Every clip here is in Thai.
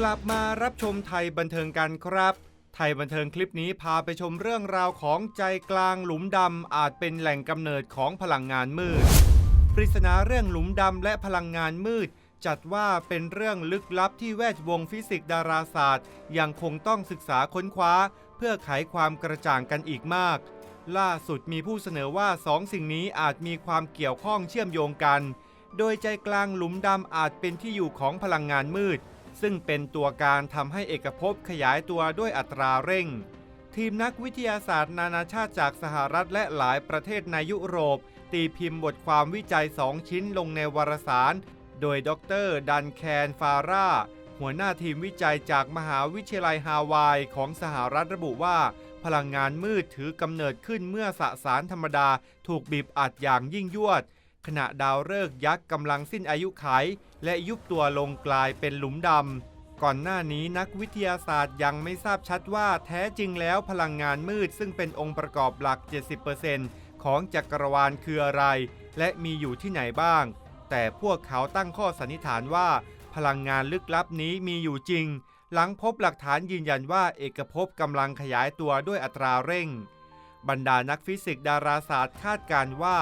กลับมารับชมไทยบันเทิงกันครับ ไทยบันเทิงคลิปนี้พาไปชมเรื่องราวของใจกลางหลุมดำอาจเป็นแหล่งกำเนิดของพลังงานมืด ปริศนาเรื่องหลุมดำและพลังงานมืด จัดว่าเป็นเรื่องลึกลับที่แวดวงฟิสิกส์ดาราศาสตร์ ยังคงต้องศึกษาค้นคว้า เพื่อไขความกระจ่างกันอีกมาก ล่าสุดมีผู้เสนอว่าสองสิ่งนี้อาจมีความเกี่ยวข้องเชื่อมโยงกัน โดยใจกลางหลุมดำอาจเป็นที่อยู่ของพลังงานมืด ซึ่งเป็นตัวการทำให้เอกภพขยายตัวด้วยอัตราเร่ง ทีมนักวิทยาศาสตร์นานาชาติจากสหรัฐและหลายประเทศในยุโรป ตีพิมพ์บทความวิจัย 2 ชิ้นลงในวารสาร โดยดรดันแคนฟาร่าหัวหน้าทีมวิจัยจากมหาวิทยาลัยฮาวายของสหรัฐระบุว่า พลังงานมืดถือกำเนิดขึ้นเมื่อสสารธรรมดาถูกบีบอัดอย่างยิ่งยวด ขณะดาวฤกษ์ยักษ์กำลังสิ้นอายุไขและยุบตัวลงกลายเป็นหลุมดำ ก่อนหน้านี้นักวิทยาศาสตร์ยังไม่ทราบชัดว่าแท้จริงแล้วพลังงานมืดซึ่งเป็นองค์ประกอบหลัก 70%ของจักรวาลคืออะไร และมีอยู่ที่ไหนบ้าง แต่พวกเขาตั้งข้อสันนิษฐานว่า พลังงานลึกลับนี้มีอยู่จริง หลังพบหลักฐานยืนยันว่าเอกภพกำลังขยายตัวด้วยอัตราเร่ง บรรดานักฟิสิกส์ดาราศาสตร์คาดการณ์ว่า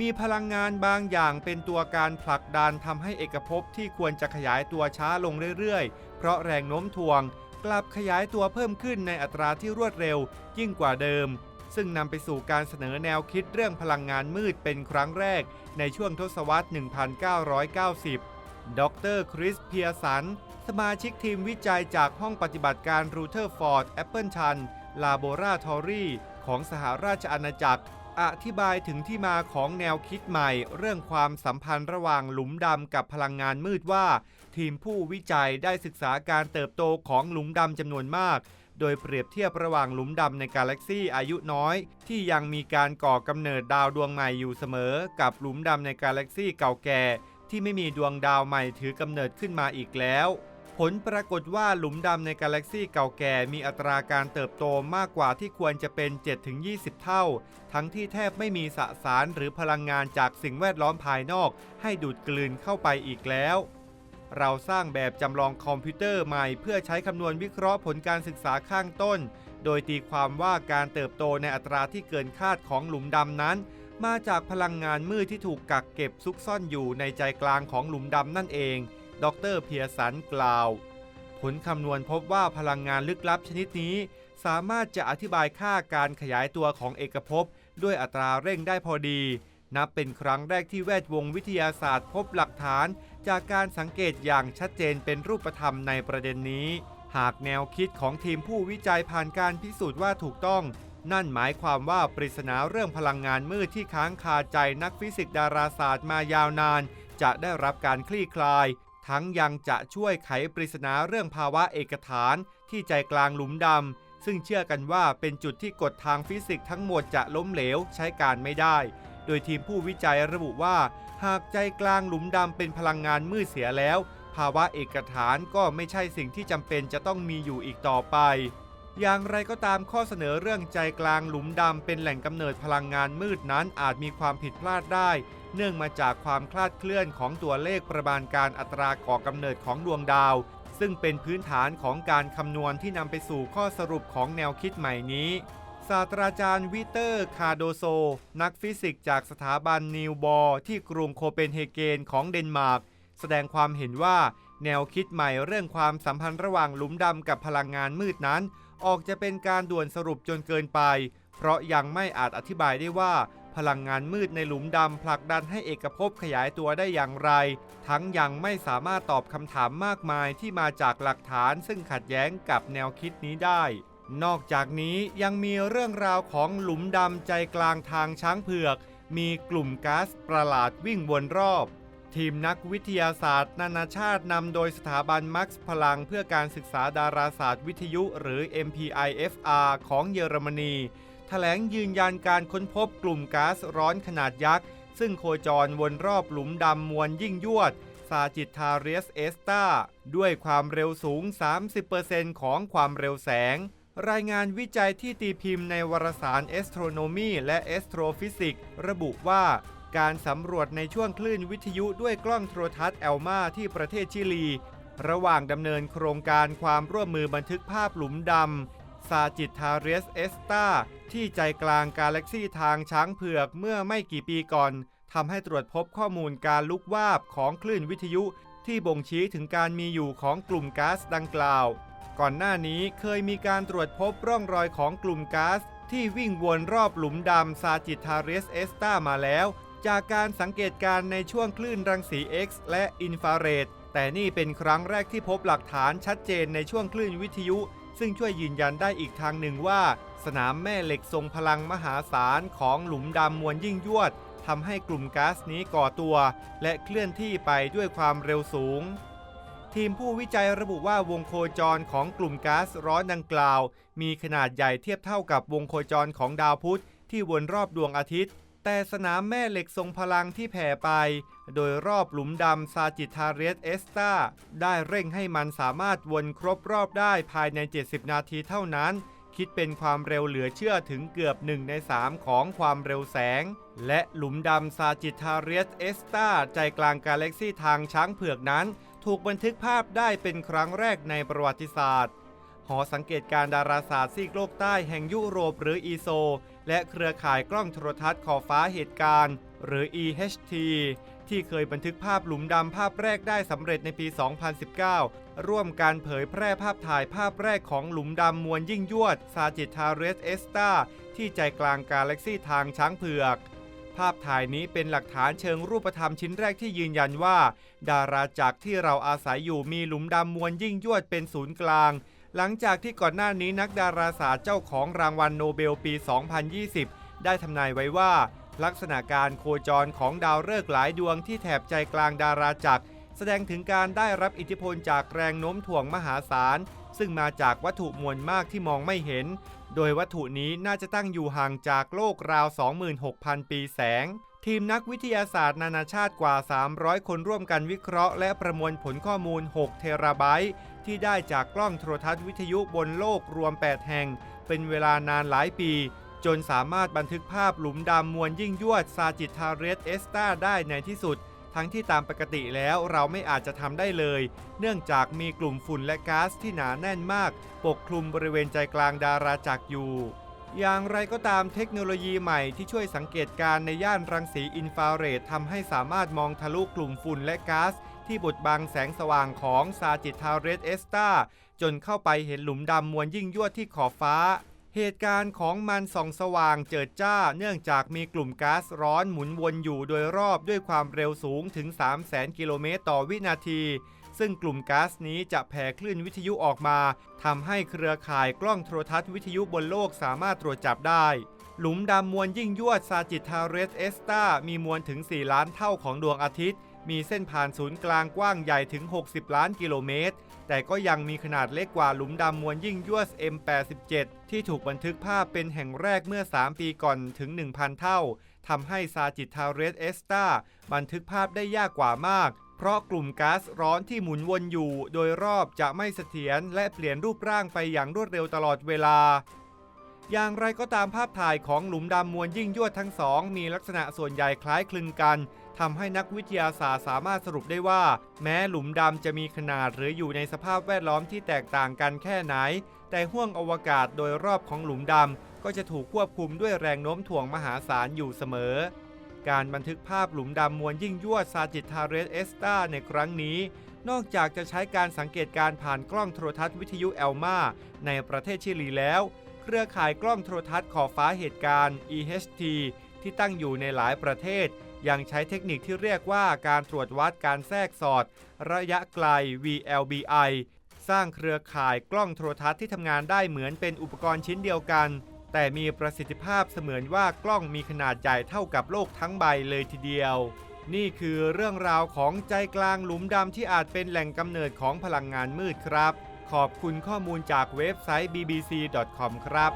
มีพลังงานบางอย่างเป็นตัวการผลักดันทำให้เอกภพที่ควรจะขยายตัวช้าลงเรื่อยๆ เพราะแรงโน้มถ่วง กลับขยายตัวเพิ่มขึ้นในอัตราที่รวดเร็ว ยิ่งกว่าเดิม ซึ่งนำไปสู่การเสนอแนวคิดเรื่องพลังงานมืดเป็นครั้งแรก ในช่วงทศวรรษ 1990 ดรคริสเพียสัน สมาชิกทีมวิจัยจากห้องปฏิบัติการรูเทอร์ฟอร์ดแอปเปิลชันลาโบราทอรี่ของสหราชอาณาจักร อธิบายถึงที่มาของแนวคิดใหม่ เรื่องความสัมพันธ์ระหว่างหลุมดำกับพลังงานมืดว่า ทีมผู้วิจัยได้ศึกษาการเติบโตของหลุมดำจำนวนมาก โดยเปรียบเทียบระหว่างหลุมดำในกาแล็กซีอายุน้อย ที่ยังมีการก่อกำเนิดดาวดวงใหม่อยู่เสมอ กับหลุมดำในกาแล็กซีเก่าแก่ ที่ไม่มีดวงดาวใหม่ถือกำเนิดขึ้นมาอีกแล้ว ผลปรากฏว่าหลุมดำในกาแล็กซีเก่าแก่มีอัตราการเติบโตมากกว่าที่ควรจะเป็น 7-20 เท่า ทั้งที่แทบไม่มีสสารหรือพลังงานจากสิ่งแวดล้อมภายนอก ให้ดูดกลืนเข้าไปอีกแล้ว เราสร้างแบบจำลองคอมพิวเตอร์ใหม่เพื่อใช้คำนวณวิเคราะห์ผลการศึกษาข้างต้น โดยตีความว่าการเติบโตในอัตราที่เกินคาดของหลุมดำนั้น มาจากพลังงานมืดที่ถูกกักเก็บซุกซ่อนอยู่ในใจกลางของหลุมดำนั่นเอง ดรเพียสันกล่าว ผลคำนวณพบว่าพลังงานลึกลับชนิดนี้ สามารถจะอธิบายค่าการขยายตัวของเอกภพด้วยอัตราเร่งได้พอดี นับเป็นครั้งแรกที่แวดวงวิทยาศาสตร์พบหลักฐาน จากการสังเกตอย่างชัดเจนเป็นรูปธรรมในประเด็นนี้ หากแนวคิดของทีมผู้วิจัยผ่านการพิสูจน์ว่าถูกต้องนั่นหมายความว่าปริศนาเรื่องพลังงานมืดที่ค้างคาใจนักฟิสิกส์ดาราศาสตร์มายาวนาน จะได้รับการคลี่คลาย ทั้งยังจะช่วยไขปริศนาเรื่องภาวะเอกฐานที่ใจกลางหลุมดำ ซึ่งเชื่อกันว่าเป็นจุดที่กฎทางฟิสิกส์ทั้งหมดจะล้มเหลวใช้การไม่ได้ โดยทีมผู้วิจัยระบุว่า หากใจกลางหลุมดำเป็นพลังงานมืดเสียแล้ว ภาวะเอกฐานก็ไม่ใช่สิ่งที่จำเป็นจะต้องมีอยู่อีกต่อไป อย่างไรก็ตามข้อเสนอเรื่องใจกลางหลุมดำเป็นแหล่งกำเนิดพลังงานมืดนั้นอาจมีความผิดพลาดได้ เนื่องมาจากความคลาดเคลื่อนของตัวเลขประมาณการอัตราก่อกำเนิดของดวงดาว ซึ่งเป็นพื้นฐานของการคำนวณที่นำไปสู่ข้อสรุปของแนวคิดใหม่นี้ ศาสตราจารย์วิเตอร์ คาโดโซ นักฟิสิกส์จากสถาบันนิวบอร์ที่กรุงโคเปนเฮเกนของเดนมาร์กแสดงความเห็นว่า แนวคิดใหม่เรื่องความสัมพันธ์ระหว่างหลุมดำกับพลังงานมืดนั้น ออกจะเป็นการด่วนสรุปจนเกินไป เพราะยังไม่อาจอธิบายได้ว่า พลังงานมืดในหลุมดำผลักดันให้เอกภพขยายตัวได้อย่างไร ทั้งยังไม่สามารถตอบคำถามมากมายที่มาจากหลักฐานซึ่งขัดแย้งกับแนวคิดนี้ได้ นอกจากนี้ยังมีเรื่องราวของหลุมดำใจกลางทางช้างเผือก มีกลุ่มก๊าซประหลาดวิ่งวนรอบ ทีมนักวิทยาศาสตร์ นานาชาตินำโดยสถาบันมักซ์พลังเพื่อการศึกษาดาราศาสตร์วิทยุหรือ MPIFR ของเยอรมนีแถลงยืนยันการค้นพบกลุ่มก๊าซร้อนขนาดยักษ์ ซึ่งโคจรวนรอบหลุมดำมวลยิ่งยวด ซาจิตทาเรียสเอสตาด้วยความเร็วสูง 30%ของความเร็วแสง รายงานวิจัยที่ตีพิมพ์ในวารสาร Astronomy และ Astrophysics ระบุว่า การสำรวจในช่วงคลื่นวิทยุด้วยกล้องโทรทัศน์แอลมาที่ประเทศชิลี ระหว่างดำเนินโครงการความร่วมมือบันทึกภาพหลุมดำซาจิตทาเรสเอสตาที่ใจกลางกาแล็กซีทางช้างเผือกเมื่อไม่กี่ปีก่อนทำให้ตรวจพบข้อมูลการลุกวาบของคลื่นวิทยุที่บ่งชี้ถึงการมีอยู่ของกลุ่มก๊าซดังกล่าว ก่อนหน้านี้เคยมีการตรวจพบร่องรอยของกลุ่มก๊าซที่วิ่งวนรอบหลุมดำซาจิตทาเรสเอสตามาแล้ว จากการสังเกตการณ์ในช่วงคลื่นรังสี X และอินฟราเรดแต่นี่เป็นครั้งแรกที่พบหลักฐานชัดเจนในช่วงคลื่นวิทยุ ซึ่งช่วยยืนยันได้อีกทางหนึ่งว่า สนามแม่เหล็กทรงพลังมหาศาลของหลุมดำมวลยิ่งยวดทำให้กลุ่มก๊าซนี้ก่อตัว และเคลื่อนที่ไปด้วยความเร็วสูง ทีมผู้วิจัยระบุว่าวงโคจรของกลุ่มก๊าซร้อนดังกล่าว มีขนาดใหญ่เทียบเท่ากับวงโคจรของดาวพุธที่วนรอบดวงอาทิตย์ แต่สนามแม่เหล็กทรงพลังที่แผ่ไป โดยรอบหลุมดำซาจิตาเรสเอสตาได้เร่งให้มันสามารถวนครบรอบได้ภายใน 70 นาทีเท่านั้น คิดเป็นความเร็วเหลือเชื่อถึงเกือบ 1 ใน 3 ของความเร็วแสง และหลุมดำซาจิตาเรสเอสตาใจกลางกาแล็กซีทางช้างเผือกนั้น ถูกบันทึกภาพได้เป็นครั้งแรกในประวัติศาสตร์ อสังเกตการดาราศาสตร์ซีกโลกใต้แห่งยุโรปหรืออีโซ และเครือข่ายกล้องโทรทัศน์ขอบฟ้าเหตุการณ์ หรือ EHT ที่เคยบันทึกภาพหลุมดำภาพแรกได้สำเร็จในปี 2019 ร่วมการเผยแพร่ภาพถ่ายภาพแรกของหลุมดำมวลยิ่งยวด ซาจิตาเรสเอสตาที่ใจกลางกาแล็กซีทางช้างเผือกภาพถ่ายนี้เป็นหลักฐานเชิงรูปธรรมชิ้นแรกที่ยืนยันว่า ดาราจักรที่เราอาศัยอยู่มีหลุมดำมวลยิ่งยวดเป็นศูนย์กลาง หลังจากที่ก่อนหน้านี้นักดาราศาสตร์เจ้าของรางวัลโนเบลปี 2020 ได้ทำนายไว้ว่า ลักษณะการโคจรของดาวฤกษ์หลายดวงที่แถบใจกลางดาราจักร แสดงถึงการได้รับอิทธิพลจากแรงโน้มถ่วงมหาศาล ซึ่งมาจากวัตถุมวลมากที่มองไม่เห็น โดยวัตถุนี้น่าจะตั้งอยู่ห่างจากโลกราว 26,000 ปีแสง ทีมนักวิทยาศาสตร์นานาชาติกว่า 300 คนร่วมกันวิเคราะห์และประมวลผลข้อมูล 6 เทราไบต์ที่ได้จากกล้องโทรทัศน์วิทยุบนโลกรวม 8 แห่ง เป็นเวลานานหลายปี จนสามารถบันทึกภาพหลุมดำมวลยิ่งยวดซาจิตาเรสเอสตาได้ในที่สุด ทั้งที่ตามปกติแล้วเราไม่อาจจะทำได้เลย เนื่องจากมีกลุ่มฝุ่นและก๊าซที่หนาแน่นมาก ปกคลุมบริเวณใจกลางดาราจักรอยู่ อย่างไรก็ตามเทคโนโลยีใหม่ที่ช่วยสังเกตการณ์ในย่านรังสีอินฟราเรดทำให้สามารถมองทะลุกลุ่มฝุ่นและก๊าซที่บดบังแสงสว่างของซาจิตาเรสเอสตาจนเข้าไปเห็นหลุมดำมวลยิ่งยวดที่ขอบฟ้า เหตุการณ์ของมันส่องสว่างเจิดจ้า เนื่องจากมีกลุ่มก๊าซร้อนหมุนวนอยู่โดยรอบด้วยความเร็วสูงถึง 300,000 กิโลเมตรต่อวินาที ซึ่งกลุ่มก๊าซนี้จะแผ่คลื่นวิทยุออกมาทำให้เครือข่ายกล้องโทรทัศน์วิทยุบนโลกสามารถตรวจจับได้ หลุมดำมวลยิ่งยวดซาจิตาเรสเอสตามีมวลถึง 4 ล้านเท่าของดวงอาทิตย์ มีเส้นผ่านศูนย์กลางกว้างใหญ่ถึง 60 ล้านกิโลเมตร แต่ก็ยังมีขนาดเล็กกว่าหลุมดำมวลยิ่งยวด M87 ที่ถูกบันทึกภาพเป็นแห่งแรกเมื่อ 3 ปีก่อนถึง 1,000 เท่าทำให้ซาจิตาเรสเอสตาบันทึกภาพได้ยากกว่ามาก เพราะกลุ่มก๊าซร้อนที่หมุนวนอยู่ โดยรอบจะไม่เสถียรและเปลี่ยนรูปร่างไปอย่างรวดเร็วตลอดเวลา อย่างไรก็ตามภาพถ่ายของหลุมดำมวลยิ่งยวดทั้งสอง มีลักษณะส่วนใหญ่คล้ายคลึงกันทำให้นักวิทยาศาสตร์สามารถสรุปได้ว่า แม้หลุมดำจะมีขนาดหรืออยู่ในสภาพแวดล้อมที่แตกต่างกันแค่ไหน แต่ห้วงอวกาศโดยรอบของหลุมดำก็จะถูกควบคุมด้วยแรงโน้มถ่วงมหาศาลอยู่เสมอ การบันทึกภาพหลุมดำมวลยิ่งยวดซาจิตาเรสเอสตาในครั้งนี้ นอกจากจะใช้การสังเกตการผ่านกล้องโทรทัศน์วิทยุเอลมาในประเทศชิลีแล้ว เครือข่ายกล้องโทรทัศน์ขอบฟ้าเหตุการณ์ EHT ที่ตั้งอยู่ในหลายประเทศ ยังใช้เทคนิคที่เรียกว่าการตรวจวัดการแทรกสอด ระยะไกล VLBI สร้างเครือข่ายกล้องโทรทัศน์ที่ทำงานได้เหมือนเป็นอุปกรณ์ชิ้นเดียวกัน แต่มีประสิทธิภาพเสมือนว่ากล้องมีขนาดใหญ่เท่ากับโลกทั้งใบเลยทีเดียว นี่คือเรื่องราวของใจกลางหลุมดำที่อาจเป็นแหล่งกำเนิดของพลังงานมืดครับ ขอบคุณข้อมูลจากเว็บไซต์ bbc.com ครับ